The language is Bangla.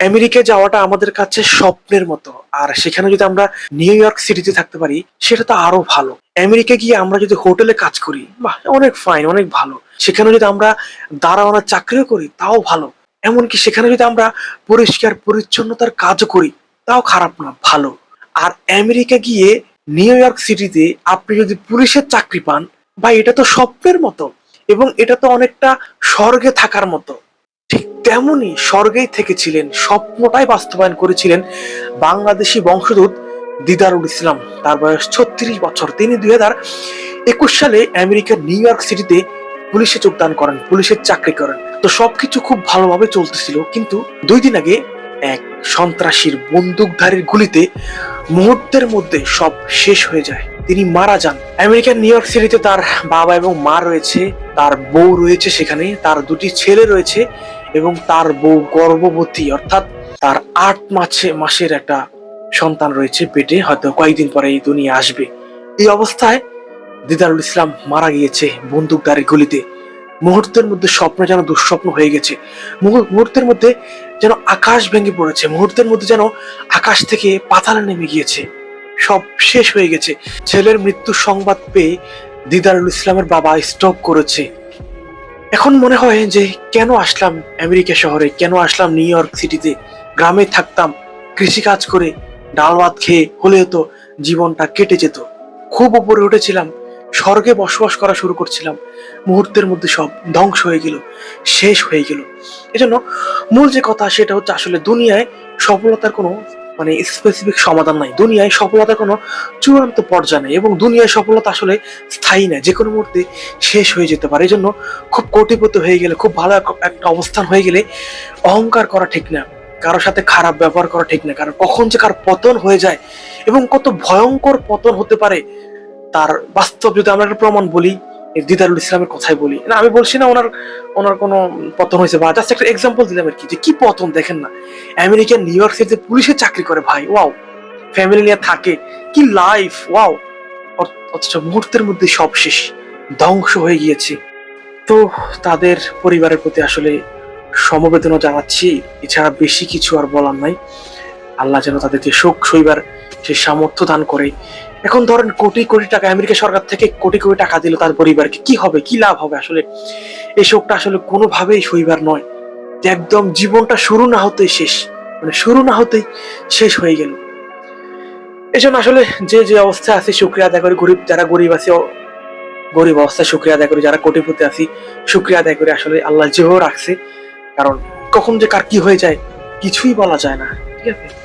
আমেরিকা যাওয়াটা আমাদের কাছে স্বপ্নের মতো। আর সেখানে যদি আমরা নিউ ইয়র্ক সিটিতে থাকতে পারি, সেটা তো আরও ভালো। আমেরিকা গিয়ে আমরা যদি হোটেলে কাজ করি, বাহ, অনেক ফাইন অনেক ভালো। সেখানে যদি আমরা দাঁড়ানোর চাকরিও করি, তাও ভালো। এমনকি সেখানে যদি আমরা পরিষ্কার, পরিচ্ছন্নতার কাজও করি, তাও খারাপ না, ভালো। আর আমেরিকা গিয়ে নিউ ইয়র্ক সিটিতে আপনি যদি পুলিশের চাকরি পান বা এটা তো স্বপ্নের মতো। এবং এটা তো অনেকটা স্বর্গে থাকার মতো। ঠিক তেমনই স্বর্গেই থেকেছিলেন, স্বপ্নটাই বাস্তবায়ন করেছিলেন বাংলাদেশি বংশদূত দিদারুল ইসলাম। তার বয়স ছত্রিশ বছর। তিনি দুই হাজার একুশ সালে আমেরিকার নিউ ইয়র্ক সিটিতে পুলিশে যোগদান করেন, পুলিশের চাকরি করেন। তো সবকিছু খুব ভালোভাবে চলতেছিল, কিন্তু দুই দিন আগে এক সন্ত্রাসীর বন্দুকধারীর গুলিতে মুহূর্তের মধ্যে সব শেষ হয়ে যায়। তিনি মারা যান। আমেরিকার নিউ ইয়র্ক সিটিতে তার বাবা এবং মা রয়েছে, তার বউ রয়েছে সেখানে, তার দুটি ছেলে রয়েছে এবং তার বউ গর্ভবতী, অর্থাৎ তার আট মাসে মাসের একটা সন্তান রয়েছে পেটে, হয়তো কয়েকদিন পরে এই দুনিয়া আসবে। এই অবস্থায় দিদারুল ইসলাম মারা গিয়েছে বন্দুকধারীর গুলিতে। মুহূর্তের মধ্যে স্বপ্ন যেন দুঃস্বপ্ন হয়ে গেছে। মুহূ- মুহূর্তের মধ্যে যেন আকাশ ভেঙে পড়েছে। মুহূর্তের মধ্যে যেন আকাশ থেকে পাতালে নেমে গিয়েছে। সব শেষ হয়ে গেছে। ছেলের মৃত্যুর সংবাদ পেয়ে দিদারুল ইসলামের বাবা স্টক করেছে। এখন মনে হয় যে কেন আসলাম আমেরিকা শহরে? কেন আসলাম নিউ ইয়র্ক সিটিতে? গ্রামে থাকতাম, কৃষিকাজ করে ডাল ভাত খেয়ে হলেও তো জীবনটা কেটে যেত। খুব উপরে উঠেছিলাম, স্বর্গে বসবাস করা শুরু করছিলাম। মুহূর্তের মধ্যে সব ধ্বংস হয়ে গেল, শেষ হয়ে গেল। এজন্য মূল যে কথা সেটা হচ্ছে আসলে দুনিয়ায় সফলতার কোনো মানে স্পেসিফিক সমাধান নাই। দুনিয়ায় সফলতার কোনো চূড়ান্ত পর্যায়ে নেই এবং দুনিয়ায় সফলতা আসলে স্থায়ী না যে কোনো মুহূর্তে শেষ হয়ে যেতে পারে। এই জন্য খুব কোটিপতি হয়ে গেলে, খুব ভালো এক- একটা অবস্থান হয়ে গেলে অহংকার করা ঠিক না। কারোর সাথে খারাপ ব্যবহার করা ঠিক না। কারণ কখন যে কার পতন হয়ে যায় এবং কত ভয়ঙ্কর পতন হতে পারে, তার বাস্তব যদি আমরা একটা প্রমাণ বলি দিদারুল ইসলামের কথাই বলি। না, আমি বলছি না ওনার ওনার কোনো পতন হয়েছে বা জাস্ট একটা এক্সাম্পল দিলাম আর কি, যে কি পতন দেখেন না। আমেরিকান নিউ ইয়র্ক সিটিতে পুলিশের চাকরি করে ভাই, ওয়াও। ফ্যামিলি নিয়ে থাকে, কি লাইফ ওয়াও। অথচ মুহূর্তের মধ্যে সব শেষ, ধ্বংস হয়ে গিয়েছে। তো তাদের পরিবারের প্রতি আসলে সমবেদনা জানাচ্ছি, এছাড়া বেশি কিছু আর বলার নাই। আল্লাহ যেন তাদেরকে শোক সইবার সে সামর্থ্য দান করে। এখন ধরেন কোটি কোটি টাকা, আমেরিকা সরকার থেকে কোটি কোটি টাকা দিল তার পরিবারকে। কি হবে? কি লাভ হবে আসলে? এই শোকটা আসলে কোনোভাবেই সইবার নয়। যে একদম জীবনটা শুরু না হতেই শেষ। মানে শুরু না হতেই শেষ হয়ে গেল। এই জন্য আসলে যে যে অবস্থায় আছে, শুক্রিয়া আদায় করি। গরিব, যারা গরিব আছে, গরিব অবস্থায় শুক্রিয়া আদায় করি। যারা কোটিপতি আছি, শুক্রিয়া আদায় করি। আসলে আল্লাহ যেভাবে রাখছে, কারণ কখন যে কার কি হয়ে যায়, কিছুই বলা যায় না। ঠিক আছে?